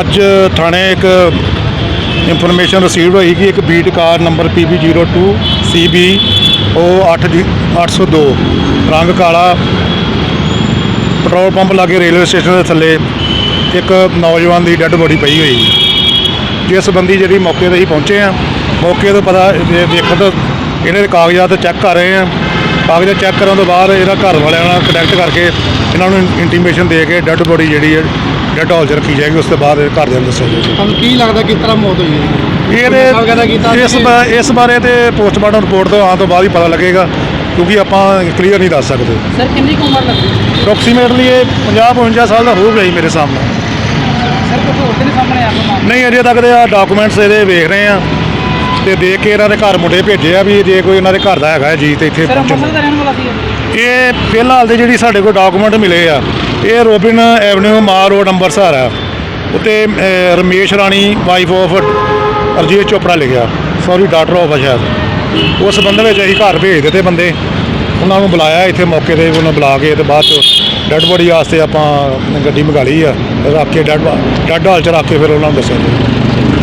ਅੱਜ ਥਾਣੇ ਇੱਕ ਇਨਫੋਰਮੇਸ਼ਨ ਰਿਸੀਵਡ ਹੋਈ ਕਿ ਇੱਕ beat car number PB02 CB ਉਹ 802 ਰੰਗ ਕਾਲਾ ਪੈਟਰੋਲ ਪੰਪ ਲਾਗੇ ਰੇਲਵੇ ਸਟੇਸ਼ਨ ਦੇ ਥੱਲੇ ਇੱਕ ਨੌਜਵਾਨ ਦੀ ਡੈੱਡ ਬੋਡੀ ਪਈ ਹੋਈ ਜਿਸ ਸੰਬੰਧੀ ਜਿਹੜੀ ਮੌਕੇ ਤੇ ਹੀ ਪਹੁੰਚੇ ਆ। ਮੌਕੇ ਤੋਂ ਪਤਾ ਦੇ- ਦੇਖਣ ਤੋਂ ਇਹਨਾਂ ਦੇ ਕਾਗਜ਼ਾਤ ਚੈੱਕ ਕਰ ਰਹੇ ਆ। ਕਾਗਜ਼ਾਤ ਚੈੱਕ ਕਰਨ ਤੋਂ ਬਾਅਦ ਇਹਦਾ ਘਰ ਵਾਲਿਆਂ ਨਾਲ ਕੰਟੈਕਟ ਕਰਕੇ ਇਹਨਾਂ ਨੂੰ ਇੰਟੀਮੇਸ਼ਨ ਦੇ ਕੇ ਡੈੱਡ ਬੋਡੀ ਜਿਹੜੀ ਹੈ ਡੈੱਡ ਹਾਲ 'ਚ ਰੱਖੀ ਜਾਏਗੀ ਉਸ ਤੋਂ ਬਾਅਦ ਇਹ ਘਰਦਿਆਂ ਨੂੰ ਦੱਸਿਆ ਜਾਏਗਾ। ਤੁਹਾਨੂੰ ਕੀ ਲੱਗਦਾ ਕਿਸ ਤਰ੍ਹਾਂ ਮੌਤ ਹੋਈ ਹੈ ਇਹਦੇ ਇਸ? ਬਾ- ਇਸ ਬਾਰੇ ਤੇ ਪੋਸਟਮਾਰਟਮ ਰਿਪੋਰਟ ਤੋਂ ਆਉਣ ਤੋਂ ਬਾਅਦ ਹੀ ਪਤਾ ਲੱਗੇਗਾ ਕਿਉਂਕਿ ਆਪਾਂ ਕਲੀਅਰ ਨਹੀਂ ਦੱਸ ਸਕਦੇ। ਸਰ ਕਿੰਨੀ ਕੁ ਉਮਰ ਲੱਗਦੀ? ਅਪਰੋਕਸੀਮੇਟਲੀ ਇਹ 50 52 ਸਾਲ ਦਾ ਹੋਊਗਾ ਹੀ ਮੇਰੇ ਸਾਹਮਣੇ। ਸਰ ਕੁਝ ਹੋਰ ਤੇ ਨਹੀਂ ਸਾਹਮਣੇ ਆ ਰਿਹਾ ਨਹੀਂ ਅਜੇ ਤੱਕ ਦੇ ਆ ਡਾਕੂਮੈਂਟਸ ਇਹਦੇ ਵੇਖ ਰਹੇ ਆ ਤੇ ਦੇਖ ਕੇ ਇਹਨਾਂ ਦੇ ਘਰ ਮੁੰਡੇ ਭੇਜੇ ਆ ਵੀ ਜੇ ਕੋਈ ਇਹਨਾਂ ਦੇ ਘਰ ਦਾ ਹੈਗਾ ਜੀ ਤੇ ਇੱਥੇ ਸਰ ਅੰਮ੍ਰਿਤਸਰ ਪਹੁੰਚੋ ਦਾ ਰਹਿਣ ਵਾਲਾ ਸੀ ਇਹ? ਇਹ ਫਿਲਹਾਲ ਦੇ ਜਿਹੜੀ ਸਾਡੇ ਕੋਲ ਡਾਕੂਮੈਂਟ ਮਿਲੇ ਆ ਇਹ ਰੋਬਿਨ ਐਵਨਿਊ ਮਾਰ ਰੋਡ ਅੰਮ੍ਰਿਤਸਰ ਆ। ਉੱਤੇ ਰਮੇਸ਼ ਰਾਣੀ ਵਾਈਫ ਆਫ ਅਰਜੀਤ ਚੋਪੜਾ ਲਿਖਿਆ। ਸੌਰੀ ਡਾਟਰ ਆਫ ਸ਼ਾਇਦ ਉਸ ਸੰਬੰਧ ਵਿੱਚ ਅਸੀਂ ਘਰ ਭੇਜ ਦਿੱਤੇ ਬੰਦੇ। ਉਹਨਾਂ ਨੂੰ ਬੁਲਾਇਆ ਇੱਥੇ ਮੌਕੇ ਤੇ ਉਹਨਾਂ ਬੁਲਾ ਕੇ ਤੇ ਬਾਅਦ ਚ ਡੈੱਡ ਬੋਡੀ ਵਾਸਤੇ ਆਪਾਂ ਗੱਡੀ ਮੰਗਾ ਲਈ ਆ। ਰੱਖ ਕੇ ਡੈੱਡ ਡੈੱਡ ਹਾਲ ਚ ਰੱਖ ਕੇ ਫਿਰ ਉਹਨਾਂ ਨੂੰ ਦੱਸਿਆ। ਜੀ